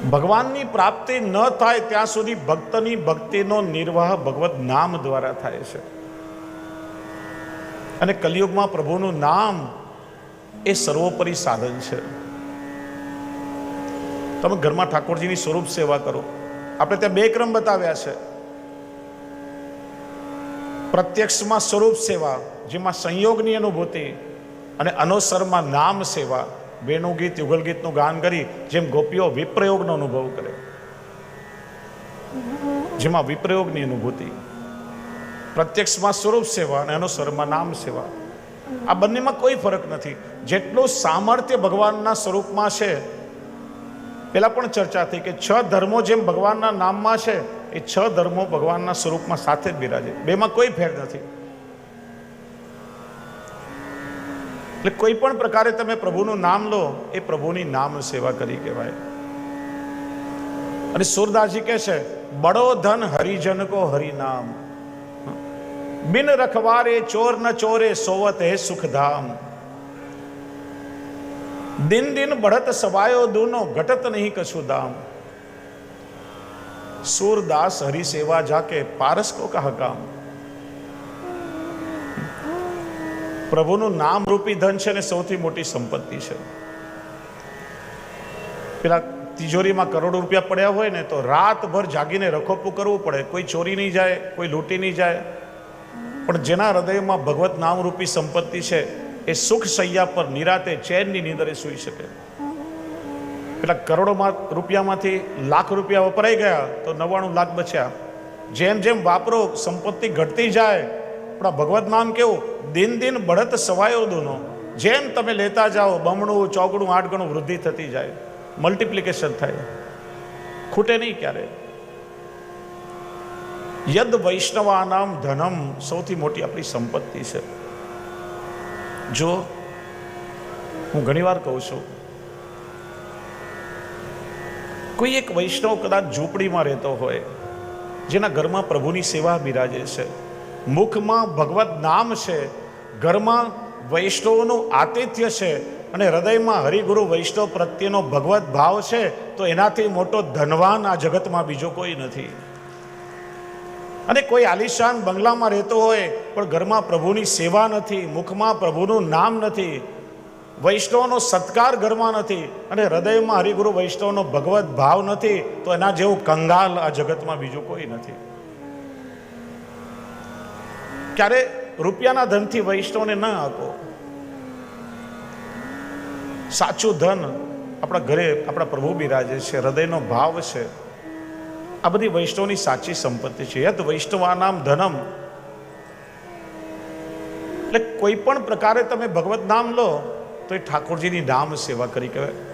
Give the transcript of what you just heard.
ભગવાનની પ્રાપ્તિ ન થાય ત્યાં સુધી ભક્તની ભક્તિનો નિર્વાહ ભગવત નામ દ્વારા થાય છે. અને કલિયુગમાં પ્રભુનું નામ એ સર્વોપરી સાધન છે. તમે ઘરમાં ઠાકોરજીની સ્વરૂપ સેવા કરો. આપણે ત્યાં બે ક્રમ બતાવ્યા છે. પ્રત્યક્ષમાં સ્વરૂપ સેવા, જેમાં સંયોગની અનુભૂતિ અને અનુસરમાં નામ સેવા. વેણુ ગીત યુગલ ગીતનું ગાન કરી, જેમ ગોપીઓ વિપ્રયોગનો અનુભવ કરે. જેમાં વિપ્રયોગની અનુભૂતિ, પ્રત્યક્ષમાં સ્વરૂપ સેવા અને અનુસરમાં નામ સેવા. આ બંનેમાં કોઈ ફરક નથી. જેટલું સામર્થ્ય ભગવાનના સ્વરૂપમાં છે, પેલા પણ ચર્ચા થઈ કે છ ધર્મો જેમ ભગવાનના નામમાં છે, એ છ ધર્મો ભગવાનના સ્વરૂપમાં સાથે જ બિરાજે. બેમાં કોઈ ફેર નથી. એટલે કોઈ પણ પ્રકારે તમે પ્રભુનું નામ લો, એ પ્રભુની નામ સેવા કરી કહેવાય. અને સુરદાસજી કહે છે, બડો ધન હરિજન કો હરિનામ. બિન રખવારે ચોર ન ચોરે સોવત હે સુખધામ. દિન દિન બઢત સવાયો દૂનો ઘટત નહીં કશું દામ. સૂરદાસ હરિ સેવા જાકે પારસ કો કહા ગામ પ્રભુનું નામ રૂપી ધન છે ને સૌથી મોટી સંપત્તિ છે. પેલા તિજોરીમાં કરોડો રૂપિયા પડ્યા હોય ને તો રાતભર જાગીને રખોપું કરવું પડે. કોઈ ચોરી નહીં જાય, કોઈ લૂંટી નહીં જાય. પણ જેના હૃદયમાં ભગવત નામરૂપી સંપત્તિ છે, એ સુખ સૈયા પર નિરાતે ચેનની નીંદરે સૂઈ શકે. પેલા કરોડોમાં રૂપિયામાંથી લાખ રૂપિયા વપરાઈ ગયા તો નવ્વાણું લાખ બચ્યા. જેમ જેમ વાપરો, સંપત્તિ ઘટતી જાય આપણા ભગવત નામ કેવું? દિન દિન બઢત સવાયો દોનો. જેમ તમે લેતા જાઓ, બમણું ચોકડું આઠ ગણું વૃદ્ધિ થતી જાય. મલ્ટિપ્લિકેશન થાય. ખૂટે નહીં ક્યારે. યદ વૈષ્ણવાનામ ધનમ સૌથી મોટી આપણી સંપત્તિ છે. જો હું ઘણીવાર કહું છું, કોઈ એક વૈષ્ણવ કદાચ ઝૂંપડીમાં રહેતો હોય, જેના ઘરમાં પ્રભુની સેવા બિરાજે છે મુખમાં ભગવત નામ છે, ઘરમાં વૈષ્ણવનું આતિથ્ય છે અને હૃદયમાં હરિગુરુ વૈષ્ણવ પ્રત્યેનો ભગવત ભાવ છે, તો એનાથી મોટો ધનવાન આ જગતમાં બીજો કોઈ નથી. અને કોઈ આલિશાન બંગલામાં રહેતો હોય, પણ ઘરમાં પ્રભુની સેવા નથી, મુખમાં પ્રભુનું નામ નથી, વૈષ્ણવનો સત્કાર ઘરમાં નથી અને હૃદયમાં હરિગુરુ વૈષ્ણવનો ભગવત ભાવ નથી, તો એના જેવું કંગાલ આ જગતમાં બીજું કોઈ નથી. ક્યારે રૂપિયાના ધનથી વૈષ્ણવને ન આપો. સાચું ધન આપણા ઘરે આપણા પ્રભુ બિરાજે છે, હૃદયનો ભાવ છે. આ બધી વૈષ્ણવની સાચી સંપત્તિ છે. યદ વૈષ્ણવાનામ ધનમ. એટલે કોઈ પણ પ્રકારે તમે ભગવત નામ લો, તો એ ઠાકોરજીની નામ સેવા કરી કહેવાય.